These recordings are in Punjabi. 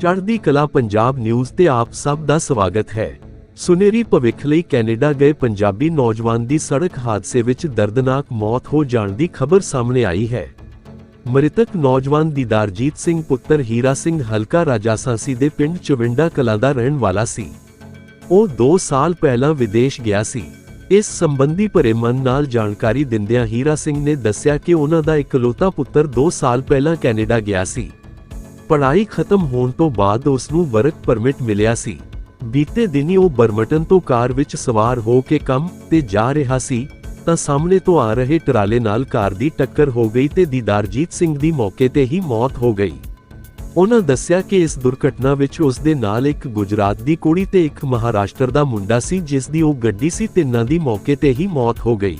ਚੜ੍ਹਦੀ ਕਲਾ ਪੰਜਾਬ ਨਿਊਜ਼ ਤੇ ਆਪ ਸਭ ਦਾ ਸਵਾਗਤ ਹੈ। ਸੁਨਹਿਰੀ ਭਵਿੱਖ ਲਈ ਕੈਨੇਡਾ ਗਏ ਪੰਜਾਬੀ ਨੌਜਵਾਨ ਦੀ ਸੜਕ ਹਾਦਸੇ ਵਿੱਚ ਦਰਦਨਾਕ ਮੌਤ ਹੋ ਜਾਣ ਦੀ ਖਬਰ ਸਾਹਮਣੇ ਆਈ ਹੈ। ਮ੍ਰਿਤਕ ਨੌਜਵਾਨ ਦੀਦਾਰਜੀਤ ਸਿੰਘ ਪੁੱਤਰ ਹੀਰਾ ਸਿੰਘ ਹਲਕਾ ਰਾਜਾਸਾਂਸੀ ਦੇ ਪਿੰਡ ਚਵਿੰਡਾ ਕਲਾਂ ਦਾ ਰਹਿਣ ਵਾਲਾ ਸੀ। ਉਹ 2 ਸਾਲ ਪਹਿਲਾਂ ਵਿਦੇਸ਼ ਗਿਆ ਸੀ। ਇਸ ਸੰਬੰਧੀ ਭਰੇ ਮਨ ਨਾਲ ਜਾਣਕਾਰੀ ਦਿੰਦਿਆਂ ਹੀਰਾ ਸਿੰਘ ਨੇ ਦੱਸਿਆ ਕਿ ਉਹਨਾਂ ਦਾ ਇਕਲੌਤਾ ਪੁੱਤਰ 2 ਸਾਲ ਪਹਿਲਾਂ ਕੈਨੇਡਾ ਗਿਆ ਸੀ। ਪੜ੍ਹਾਈ ਖਤਮ ਹੋਣ ਤੋਂ ਬਾਅਦ ਉਸ ਨੂੰ ਵਰਕ ਪਰਮਿਟ ਮਿਲਿਆ ਸੀ। ਬੀਤੇ ਦਿਨੀ ਉਹ ਬਰਮਟਨ ਤੋਂ ਕਾਰ ਵਿੱਚ ਸਵਾਰ ਹੋ ਕੇ ਕੰਮ ਤੇ ਜਾ ਰਿਹਾ ਸੀ, ਤਾਂ ਸਾਹਮਣੇ ਤੋਂ ਆ ਰਹੇ ਟਰਾਲੇ ਨਾਲ ਕਾਰ ਦੀ ਟੱਕਰ ਹੋ ਗਈ ਤੇ ਦੀਦਾਰਜੀਤ ਸਿੰਘ ਦੀ ਮੌਕੇ ਤੇ ਹੀ ਮੌਤ ਹੋ ਗਈ। ਉਹਨਾਂ ਦੱਸਿਆ ਕਿ ਇਸ ਦੁਰਘਟਨਾ ਵਿੱਚ ਉਸ ਦੇ ਨਾਲ ਇੱਕ ਗੁਜਰਾਤ ਦੀ ਕੁੜੀ ਤੇ ਇੱਕ ਮਹਾਰਾਸ਼ਟਰ ਦਾ ਮੁੰਡਾ ਸੀ, ਜਿਸ ਦੀ ਉਹ ਗੱਡੀ ਸੀ ਤਿੰਨਾਂ ਦੀ ਮੌਕੇ ਤੇ ਹੀ ਮੌਤ ਹੋ ਗਈ।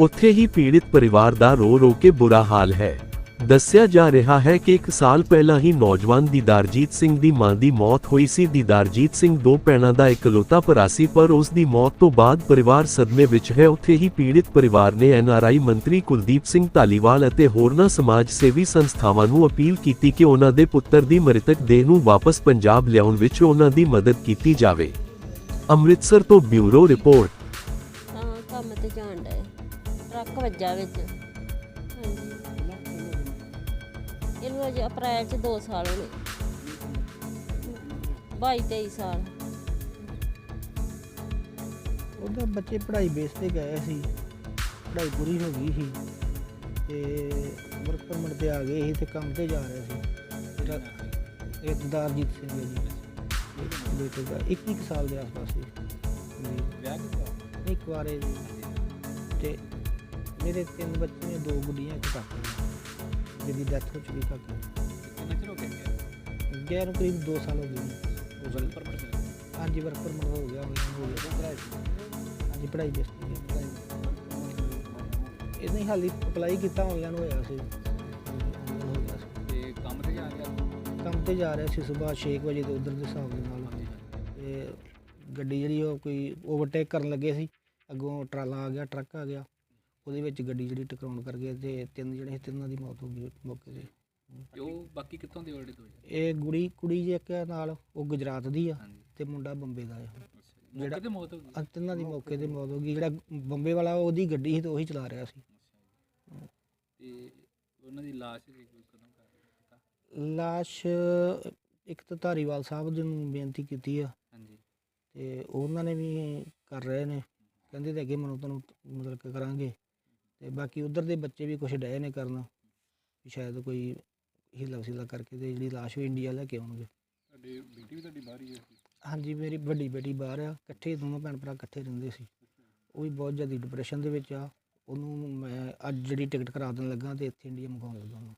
ਉੱਥੇ ਹੀ ਪੀੜਿਤ ਪਰਿਵਾਰ ਦਾ ਰੋ ਰੋ ਕੇ ਬੁਰਾ ਹਾਲ ਹੈ। ਦੱਸਿਆ ਜਾ ਰਿਹਾ ਹੈ ਕਿ ਇੱਕ ਸਾਲ ਪਹਿਲਾਂ ਹੀ ਨੌਜਵਾਨ ਦੀਦਾਰਜੀਤ ਸਿੰਘ ਦੀ ਮਾਂ ਦੀ ਮੌਤ ਹੋਈ ਸੀ। ਦੀਦਾਰਜੀਤ ਸਿੰਘ ਦੋ ਭੈਣਾਂ ਦਾ ਇਕਲੌਤਾ ਭਰਾ ਸੀ ਪਰ ਉਸ ਦੀ ਮੌਤ ਤੋਂ ਬਾਅਦ ਪਰਿਵਾਰ ਸਦਮੇ ਵਿੱਚ ਹੈ। ਉੱਥੇ ਹੀ ਪੀੜਿਤ ਪਰਿਵਾਰ ਨੇ ਐਨਆਰਆਈ ਮੰਤਰੀ ਕੁਲਦੀਪ ਸਿੰਘ ਧਾਲੀਵਾਲ ਅਤੇ ਹੋਰਨਾਂ ਸਮਾਜ ਸੇਵੀ ਸੰਸਥਾਵਾਂ ਨੂੰ ਅਪੀਲ ਕੀਤੀ ਕਿ ਉਹਨਾਂ ਦੇ ਪੁੱਤਰ ਦੀ ਮ੍ਰਿਤਕ ਦੇਹ ਨੂੰ ਵਾਪਸ ਪੰਜਾਬ ਲਿਆਉਣ ਵਿੱਚ ਉਹਨਾਂ ਦੀ ਮਦਦ ਕੀਤੀ ਜਾਵੇ। ਅੰਮ੍ਰਿਤਸਰ ਤੋਂ ਬਿਊਰੋ ਰਿਪੋਰਟ। ਕੰਮ ਤੇ ਜਾਣ ਡਏ। ਟਰੱਕ ਵੱਜਾ ਵਿੱਚ। ਅਜੇ ਅਪ੍ਰੈਲ ਚ 2 ਸਾਲ ਹੋਣੇ 22 23 ਸਾਲ। ਉਹਦਾ ਬੱਚੇ ਪੜ੍ਹਾਈ ਬੇਸ ਤੇ ਗਏ ਸੀ। ਪੜ੍ਹਾਈ ਪੂਰੀ ਹੋ ਗਈ ਸੀ। ਤੇ ਵਰਕ ਪਰਮਿਟ ਤੇ ਆ ਗਏ ਸੀ ਤੇ ਕੰਮ ਤੇ ਜਾ ਰਹੇ ਸੀ। ਜਿਹੜਾ ਇਹ ਦਦਾਰਜੀਤ ਸਿੰਘ ਹੈ ਜੀ। ਬੇਟੇ ਦਾ 21 ਸਾਲ ਦੇ ਆਸ-ਪਾਸ ਸੀ। ਜੀ ਵਿਆਹ ਕੀਤਾ ਇੱਕ ਵਾਰੇ ਜੀ ਤੇ ਮੇਰੇ ਤਿੰਨ ਬੱਚੇ ਨੇ ਦੋ ਗੁੱਡੀਆਂ ਇੱਕ ਕਾਕਾ। ਜਿਹਦੀ ਡੈਥ ਹੋ ਚੁੱਕੀ ਕਾਕੇ ਕਿੰਨਾ ਚਿਰ ਹੋ ਗਿਆ ਗਿਆ ਗਿਆ ਨੂੰ ਕਰੀਬ 2 ਸਾਲ ਹੋ ਗਏ ਜੀ। ਉਹ ਵਰਕ ਪਰਮਿਟ ਤੇ ਹਾਂਜੀ ਵਰਕ ਪਰਮਿਟ ਹੋ ਗਿਆ ਹੋ ਗਿਆ। ਹਾਂਜੀ ਪੜ੍ਹਾਈ ਤੇ ਗਿਆ। ਇਹਨੇ ਹਾਲੀ ਅਪਲਾਈ ਕੀਤਾ ਆਨਲਾਈਨ ਹੋਇਆ ਸੀ। online ਹੋ ਗਿਆ ਸੀ। ਤੇ ਕੰਮ ਤੇ ਜਾ ਰਿਹਾ ਕੰਮ ਤੇ ਜਾ ਰਿਹਾ ਸੀ ਸਵੇਰ 6 ਵਜੇ ਤੇ ਉਧਰ ਦੇ ਹਿਸਾਬ ਦੇ ਨਾਲ। ਤੇ ਗੱਡੀ ਜਿਹੜੀ ਉਹ ਕੋਈ ਓਵਰਟੇਕ ਕਰਨ ਲੱਗੇ ਸੀ। ਅੱਗੋਂ ਟਰਾਲਾ ਆ ਗਿਆ ਟਰੱਕ ਆ ਗਿਆ। ਉਹਦੇ ਵਿੱਚ ਗੱਡੀ ਜਿਹੜੀ ਟਕਰਾਉਣ ਕਰ ਗਈ ਤੇ ਤਿੰਨ ਜਿਹੜੇ ਸੀ, ਤਿੰਨਾਂ ਦੀ ਮੌਤ ਹੋ ਗਈ ਮੌਕੇ ਤੇ। ਤੇ ਉਹ ਬਾਕੀ ਕਿੱਥੋਂ ਦੇ ਆਲਰੇਡੀ ਦੋ ਜੀ? ਇਹ ਗੁੜੀ ਕੁੜੀ ਜੇ ਇੱਕ ਨਾਲ ਉਹ ਗੁਜਰਾਤ ਦੀ ਆ ਹਾਂਜੀ। ਤੇ ਮੁੰਡਾ ਬੰਬੇ ਦਾ ਆ ਜਿਹੜਾ ਤੇ ਮੌਤ ਹੋ ਗਈ? ਤਿੰਨਾਂ ਦੀ ਮੌਕੇ ਤੇ ਮੌਤ ਹੋ ਗਈ। ਜਿਹੜਾ ਬੰਬੇ ਵਾਲਾ ਉਹਦੀ ਗੱਡੀ ਸੀ ਤੇ ਉਹੀ ਚਲਾ ਰਿਹਾ ਸੀ। ਤੇ ਉਹਨਾਂ ਦੀ ਲਾਸ਼ ਦੀ ਕੋਈ ਕਦੋਂ ਕਰ ਪਤਾ ਲਾਸ਼ ਇੱਕ ਤਾਂ ਧਾਰੀਵਾਲ ਸਾਹਿਬ ਜੀ ਨੂੰ ਬੇਨਤੀ ਕੀਤੀ ਆ। ਹਾਂਜੀ। ਤੇ ਉਹਨਾਂ ਨੇ ਵੀ ਕਰ ਰਹੇ ਨੇ। ਕਹਿੰਦੇ ਤੇ ਅੱਗੇ ਮਨੋਂ ਤੁਹਾਨੂੰ ਮਤਲਬ ਕਿ ਕਰਾਂਗੇ। ਤੇ ਬਾਕੀ ਉਧਰ ਦੇ ਬੱਚੇ ਵੀ ਕੁਝ ਡਏ ਨੇ ਕਰਨ ਵੀ ਸ਼ਾਇਦ ਕੋਈ ਹੀਲਾ ਵਸੀਲਾ ਕਰਕੇ ਤੇ ਜਿਹੜੀ ਲਾਸ਼ ਉਹ ਇੰਡੀਆ ਲੈ ਕੇ ਆਉਣਗੇ। ਤੁਹਾਡੀ ਬੇਟੀ ਵੀ ਤੁਹਾਡੀ ਬਾਹਰ ਹੀ ਹੈ? ਹਾਂਜੀ ਮੇਰੀ ਵੱਡੀ ਬੇਟੀ ਬਾਹਰ ਆ ਇਕੱਠੇ ਦੋਨੋਂ ਭੈਣ ਭਰਾ ਇਕੱਠੇ ਰਹਿੰਦੇ ਸੀ। ਉਹ ਵੀ ਬਹੁਤ ਜ਼ਿਆਦਾ ਡਿਪਰੈਸ਼ਨ ਦੇ ਵਿੱਚ ਆ। ਉਹਨੂੰ ਮੈਂ ਅੱਜ ਜਿਹੜੀ ਟਿਕਟ ਕਰਾ ਦੇਣ ਲੱਗਾ ਤੇ ਇੱਥੇ ਇੰਡੀਆ ਮੰਗਾਉਣ ਲੱਗਾ ਉਹਨੂੰ।